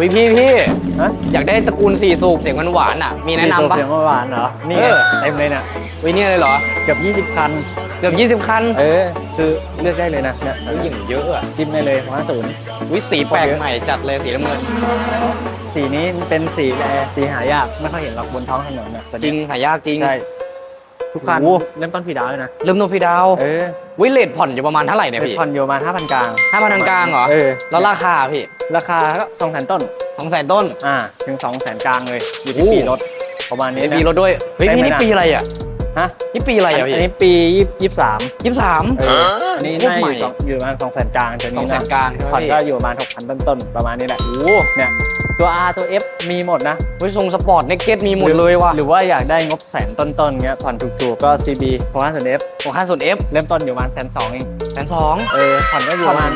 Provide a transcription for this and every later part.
วิพี่พี่ฮะอยากได้ตระกูลสี่สูบเสียงหวานๆอะ มีแนะนำปะ เสียงหวานๆเหรอ นี่เออ เต็มเลยเนี่ยวินี่เลยเหรอ เกือบ20 คัน เกือบ20 คันเออ คือเลือกได้เลยนะเนี่ยวิอย่างเยอะอะจิ้มได้เลยว่าศูนย์วิสีแปลกใหม่จัดเลยสีน้ำเงินสีนี้เป็นสีแลสีหายาก ไม่ค่อยเห็นหรอกบนท้องถนนเนี่ยตัวจรินี้งหายากจริง ใช่ ทุกคันโอ้โห เริ่มต้นฟรีดาวน์เลยนะเริ่มต้นฟรีดาวน์เออวิเลทผ่อนอยู่ประมาณเท่าไหร่เนี่ยเป็นพี่ผ่อนอยู่ประมาณ5,000กลางห้าพันกลางเหรอ เออแล้วราคาพี่ราคาก็สองแสนต้น สองแสนต้น อ่าถึง2องแสนกลางเลย อยู่ที่โอ้ ปีรถประมาณนี้มีนะปีรถด้วย เฮ้ยได้พี่ไหมนี่นะปีอะไรอะ ฮะนี่ปีอะไรอะอัพี่นนี้ปียี่สิบสามยี่สิบสาม เอออันนี้โอ้น่าใหม่อยู่สองอยู่ประมาณสองแสนกลางตัวสองนี้แสนะนกลางใช่ไหมผ่อนพี่ก็อยู่ประมาณหกพันต้นๆประมาณนี้แหละโอ้เนี่ย ตัว R ตัว F มีหมดนะวิทรงสปอร์ตเนกเก็ตมีหมดเลยว่ะหรือว่าอยากได้งบแสนต้นๆเงี้ยผ่อนถูกๆก็ CB เพราะว่าส่วน F ของห้าส่วนเอฟเริ่มต้นอยู่ประมาณแสนสองเองแสนสองเออผ่อนก็อยู่ประมาณ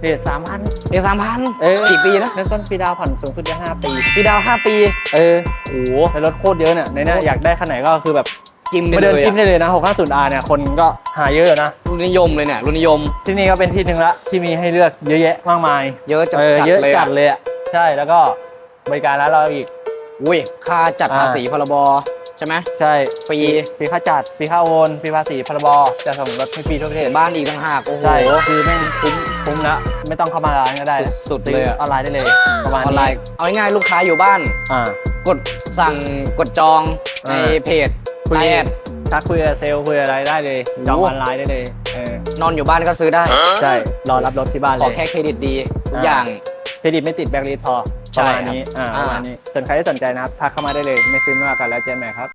เดือนสามพันเอสามพันเออกี่ปีนะเริ่มต้นฟรีดาวน์ผ่อนสูงสุดได้ห้าปีปีดาวห้าปี เออโอ้โหแล้วรถโคตรเยอะเนี่ยในเนี้ยอยากได้คันไหนก็คือแบบจิ้มมาได้เดินเลยจิ้มอะได้เลยนะ 650R เนี่ยคนก็หาเยอะนะรุ่นนิยมเลยเนี่ยรุ่นนิยมที่นี่ก็เป็นที่หนึ่งละที่มีให้เลือกเยอะแยะมากมาย เยอะจัดเออจัดเยอะเลยจัอะดเลยอะ ใช่แล้วก็บริการร้านเราอีก อุ้ยค่าจัดอ่าภาษีพรบใช่ไหม ใช่ฟรี ฟรีค่าจัดฟรีค่าโอนฟรีภาษีพรบจะส่งรถให้ฟรีทั่วประเทศบ้านอีกต่างหากโอ้โหใช่คือแม่งคุ้มคุ้มละไม่ต้องเข้ามาร้านก็ได้นะสุดๆซื้อเลยอะออนไลน์ได้เลยประมาณออนไลน์เอาง่ายๆลูกค้าอยู่บ้านอ่ากดสั่งกดจองในอ่าเพจคุยไลน์แอดทักคุยกับเซลล์คุยอะไรได้เลย จองโอ้ออนไลน์ได้เลยเออนอนอยู่บ้านก็ซื้อได้ ใช่รอรับรถที่บ้านขเลอยแค่เครดิตดีทุกอ่าอย่าง เครดิตไม่ติดแบงค์ลีดพอใช่ประมาณนี้อ่าครับประมาณนี้ส่วนใครที่สนใจนะครับทักเข้ามาได้เลยไม่ซื้อไม่ว่ากันแล้วเจอกันใหม่ครับ